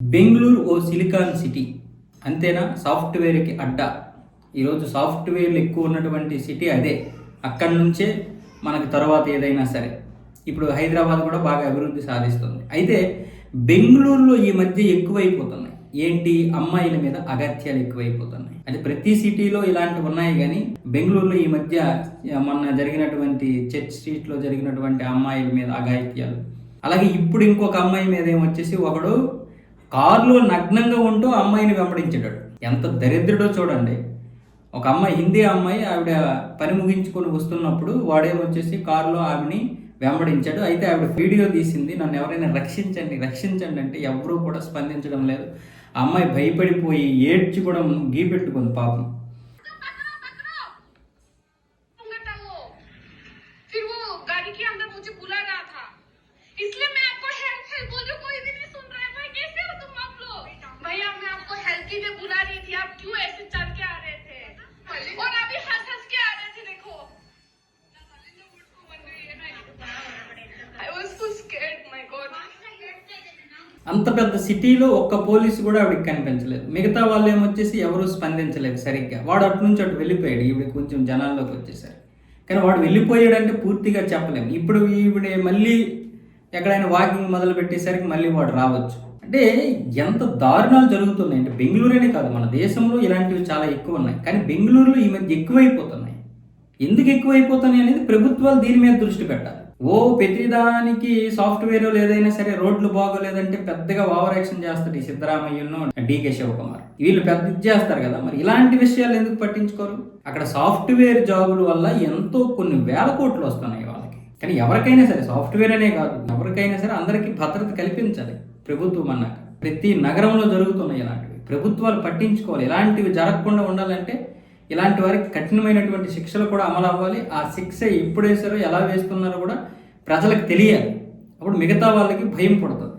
బెంగళూరు ఓ silicon city. అంతేనా? సాఫ్ట్వేర్కి అడ్డా. ఈరోజు సాఫ్ట్వేర్లు ఎక్కువ ఉన్నటువంటి సిటీ అదే. అక్కడి నుంచే మనకు తర్వాత ఏదైనా సరే. ఇప్పుడు హైదరాబాద్ కూడా బాగా అభివృద్ధి సాధిస్తుంది. అయితే బెంగళూరులో ఈ మధ్య ఎక్కువైపోతున్నాయి. ఏంటి? అమ్మాయిల మీద అగత్యాలు ఎక్కువైపోతున్నాయి. అంటే ప్రతి సిటీలో ఇలాంటివి ఉన్నాయి కానీ బెంగళూరులో ఈ మధ్య మొన్న జరిగినటువంటి చర్చ్ స్ట్రీట్లో జరిగినటువంటి అమ్మాయిల మీద అగాయిత్యాలు అలాగే ఇప్పుడు ఇంకొక అమ్మాయి మీద ఏమొచ్చేసి ఒకడు కారులో నగ్నంగా ఉంటూ అమ్మాయిని వెంబడించాడు. ఎంత దరిద్రుడో చూడండి. ఒక అమ్మాయి హిందీ అమ్మాయి ఆవిడ పని ముగించుకొని వస్తున్నప్పుడు వాడేమొచ్చేసి కారులో ఆమెని వెంబడించాడు. అయితే ఆవిడ వీడియో తీసింది నన్ను ఎవరైనా రక్షించండి రక్షించండి అంటే ఎవరూ కూడా స్పందించడం లేదు. ఆ అమ్మాయి భయపడిపోయి ఏడ్చి కూడా గీపెట్టుకుంది పాపం. అంత పెద్ద సిటీలో ఒక్క పోలీసు కూడా ఆవిడకి కనిపించలేదు. మిగతా వాళ్ళు ఏమొచ్చేసి ఎవరూ స్పందించలేదు సరిగ్గా. వాడు అటు నుంచి అటు వెళ్ళిపోయాడు. ఈవిడ కొంచెం జనాల్లోకి వచ్చేసరికి. కానీ వాడు వెళ్ళిపోయాడంటే పూర్తిగా చెప్పలేము. ఇప్పుడు ఈవిడ మళ్ళీ ఎక్కడైనా వాకింగ్ మొదలు పెట్టేసరికి మళ్ళీ వాడు రావచ్చు. అంటే ఎంత దారుణాలు జరుగుతున్నాయి. అంటే బెంగళూరునే కాదు. మన దేశంలో ఇలాంటివి చాలా ఎక్కువ ఉన్నాయి. కానీ బెంగళూరులో ఈ మధ్య ఎక్కువైపోతున్నాయి. ఎందుకు ఎక్కువైపోతున్నాయి అనేది ప్రభుత్వాలు దీని మీద దృష్టి పెట్టాలి. ఓ ప్రతిదానికి సాఫ్ట్వేర్ ఏదైనా సరే రోడ్లు బాగోలేదంటే పెద్దగా ఓవర్ యాక్షన్ చేస్తాడు ఈ సిద్ధరామయ్యను డీకే శివకుమార్. వీళ్ళు పెద్ద చేస్తారు కదా మరి ఇలాంటి విషయాలు ఎందుకు పట్టించుకోరు? అక్కడ సాఫ్ట్వేర్ జాబుల వల్ల ఎంతో కొన్ని వేల కోట్లు వస్తున్నాయి వాళ్ళకి. కానీ ఎవరికైనా సరే సాఫ్ట్వేర్ అనే కాదు ఎవరికైనా సరే అందరికీ భద్రత కల్పించాలి ప్రభుత్వం అన్నాక. ప్రతి నగరంలో జరుగుతున్నాయి ఇలాంటివి. ప్రభుత్వాలు పట్టించుకోవాలి. ఇలాంటివి జరగకుండా ఉండాలంటే ఇలాంటి వారికి కఠినమైనటువంటి శిక్షలు కూడా అమలు అవ్వాలి. ఆ శిక్ష ఎప్పుడు వేశారో ఎలా వేస్తున్నారో కూడా ప్రజలకు తెలియాలి. అప్పుడు మిగతా వాళ్ళకి భయం పడుతుంది